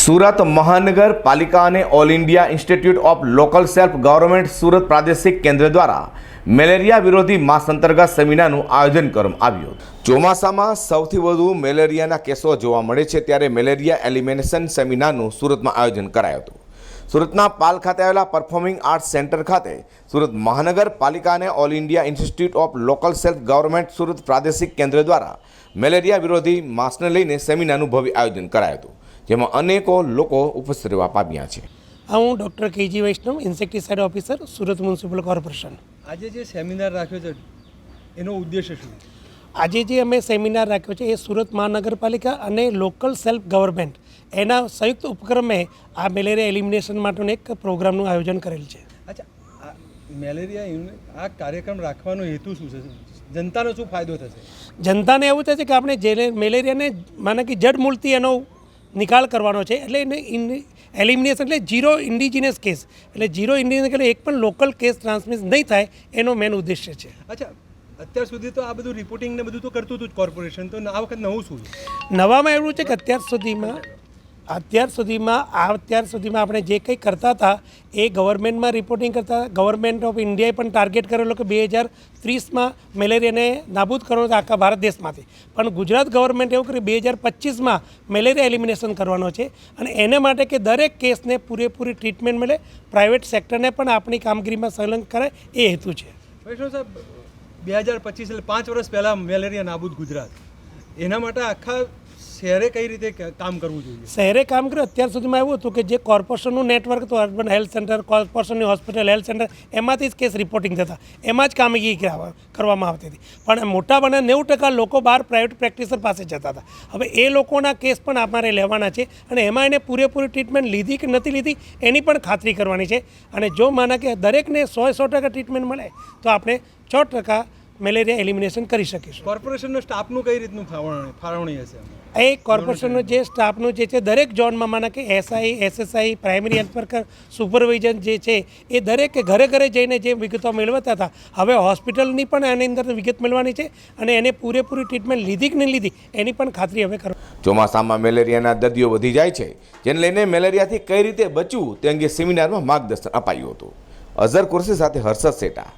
સુરત મહાનગરપાલિકા અને all India institute of local self government Surat પ્રાદેશિક કેન્દ્ર દ્વારા મેલેરિયા વિરોધી માસ અંતર્ગત સેમિનારનું આયોજન કરવામાં આવ્યું હતું. ચોમાસામાં સૌથી વધુ મેલેરિયાના કેસો જોવા મળે છે ત્યારે મેલેરિયા એલિમિનેશન સેમિનારનું સુરતમાં આયોજન કરાયું હતું. સુરતના પાલ ખાતે આવેલા પરફોર્મિંગ આર્ટ્સ સેન્ટર ખાતે સુરત મહાનગરપાલિકા અને all India institute of local self government Surat પ્રાદેશિક કેન્દ્ર દ્વારા મેલેરિયા વિરોધી માસને લઈને સેમિનારનું ભવ્ય આયોજન કરાયું હતું. જેમાં અનેકો લોકો ઉપસ્થિત રહેવા પામ્યા છે. હા હું doctor K G Vaishnav insecticide officer Surat municipal corporation. આજે જે સેમિનાર રાખ્યો છે એનો ઉદ્દેશ્ય શું? આજે જે અમે સેમિનાર રાખ્યો છે એ સુરત મહાનગરપાલિકા અને લોકલ સેલ્ફ ગવર્મેન્ટ એના સંયુક્ત ઉપક્રમે આ મેલેરિયા એલિમિનેશન માટેનું એક પ્રોગ્રામનું આયોજન કરેલ છે. અચ્છા આ મેલેરિયા આ કાર્યક્રમ રાખવાનો હેતુ શું છે? જનતાનો શું ફાયદો થશે? જનતાને એવું થશે કે આપણે જે મેલેરિયાને માને કે જડ મૂળથી એનો નિકાલ કરવાનો છે. એટલે એને એલિમિનેશન એટલે જીરો ઇન્ડિજિનસ કેસ. એટલે જીરો ઇન્ડિજિનસ એટલે એક પણ લોકલ કેસ ટ્રાન્સમિટ નહીં થાય એનો મેન ઉદ્દેશ્ય છે. અચ્છા અત્યાર સુધી તો આ બધું રિપોર્ટિંગ ને બધું તો કરતું હતું કોર્પોરેશન તો આ વખત નવું શું નવામાં એવું છે કે અત્યાર સુધીમાં અત્યાર સુધીમાં, આ અત્યાર સુધીમાં આપણે જે કંઈ કરતા હતા, એ ગવર્મેન્ટમાં રિપોર્ટિંગ કરતા ગવર્મેન્ટ ઓફ ઇન્ડિયાએ પણ ટાર્ગેટ કરેલો કે બે હજાર ત્રીસમાં મેલેરિયાને નાબૂદ કરવાનો આખા ભારત દેશમાંથી. પણ ગુજરાત ગવર્મેન્ટ એવું કર્યું, બે હજાર પચીસમાં મેલેરિયા એલિમિનેશન કરવાનો છે અને એને માટે કે દરેક કેસને પૂરેપૂરી ટ્રીટમેન્ટ મળે પ્રાઇવેટ સેક્ટરને પણ આપણી કામગીરીમાં સંલગ્ન કરે, એ હેતુ છે. વૈષ્ણવ સાહેબ, બે હજાર પચીસ એટલે પાંચ વર્ષ પહેલાં મેલેરિયા નાબૂદ ગુજરાત. એના માટે આખા શહેરે કઈ રીતે કામ કરવું જોઈએ? શહેરે કામ કર્યું, અત્યાર સુધીમાં એવું હતું કે જે કોર્પોરેશનનું નેટવર્ક હતું, અર્બન હેલ્થ સેન્ટર, કોર્પોરેશનની હોસ્પિટલ, હેલ્થ સેન્ટર, એમાંથી જ કેસ રિપોર્ટિંગ થતા. એમાં જ કામગીરી કરવામાં આવતી હતી. પણ મોટાભાગના નેવું ટકા લોકો બહાર પ્રાઇવેટ પ્રેક્ટિસર પાસે જતા હતા. હવે એ લોકોના કેસ પણ અમારે લેવાના છે અને એમાં એને પૂરેપૂરી ટ્રીટમેન્ટ લીધી કે નથી લીધી, એની પણ ખાતરી કરવાની છે. અને જો માના કે દરેકને સો સો ટકા ટ્રીટમેન્ટ મળે, તો આપણે છ ટકા મેલેરિયા એલિમિનેશન કરી શકીશું. કોર્પોરેશનનો સ્ટાફનું કઈ રીતનું ફાળવણી હશે? એ કોર્પોરેશનનો જે સ્ટાફનું જે છે દરેક ઝોનમાં માના કે S I S S I primary health worker supervision જે છે એ દરેક ઘરે ઘરે જઈને જે વિગતો મેળવતા હતા હવે હોસ્પિટલની પણ એની અંદર વિગત મેળવવાની છે અને એને પૂરેપૂરી ટ્રીટમેન્ટ લીધી કે નહીં લીધી એની પણ ખાતરી હવે કરો ચોમાસામાં મેલેરિયાના દર્દીઓ વધી જાય છે જેને લઈને મેલેરિયાથી કઈ રીતે બચવું તે અંગે સેમિનારમાં માર્ગદર્શન અપાયું હતું. અઝર કુર્સી સાથે હર્ષદ સેટા.